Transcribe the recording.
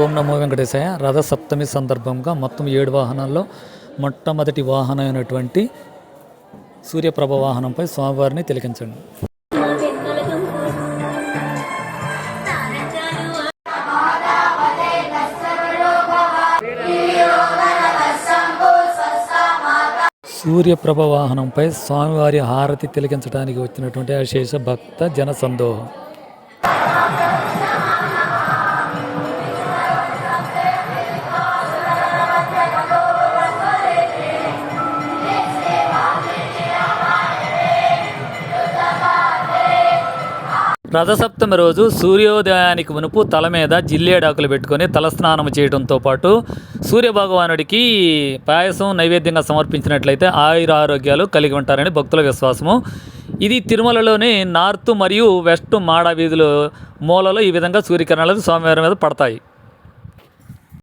ఓం నమో వెంకటేశాయ. రథసప్తమి సందర్భంగా మొత్తం ఏడు వాహనాల్లో మొట్టమొదటి వాహనం అయినటువంటి సూర్యప్రభ వాహనంపై స్వామివారిని తిలకించండి. సూర్యప్రభ వాహనంపై స్వామివారి హారతి తిలకించడానికి వచ్చినటువంటి అశేష భక్త జన సందోహం రథసప్తమి రోజు సూర్యోదయానికి మునుపు తల మీద జిల్లేడాకులు పెట్టుకొని తలస్నానం చేయడంతో పాటు సూర్యభగవానుడికి పాయసం నైవేద్యంగా సమర్పించినట్లయితే ఆయుర ఆరోగ్యాలు కలిగి ఉంటారని భక్తుల విశ్వాసము. ఇది తిరుమలలోని నార్త్ మరియు వెస్ట్ మాడ వీధులు మూలలో ఈ విధంగా సూర్యకిరణాలు స్వామివారి మీద పడతాయి.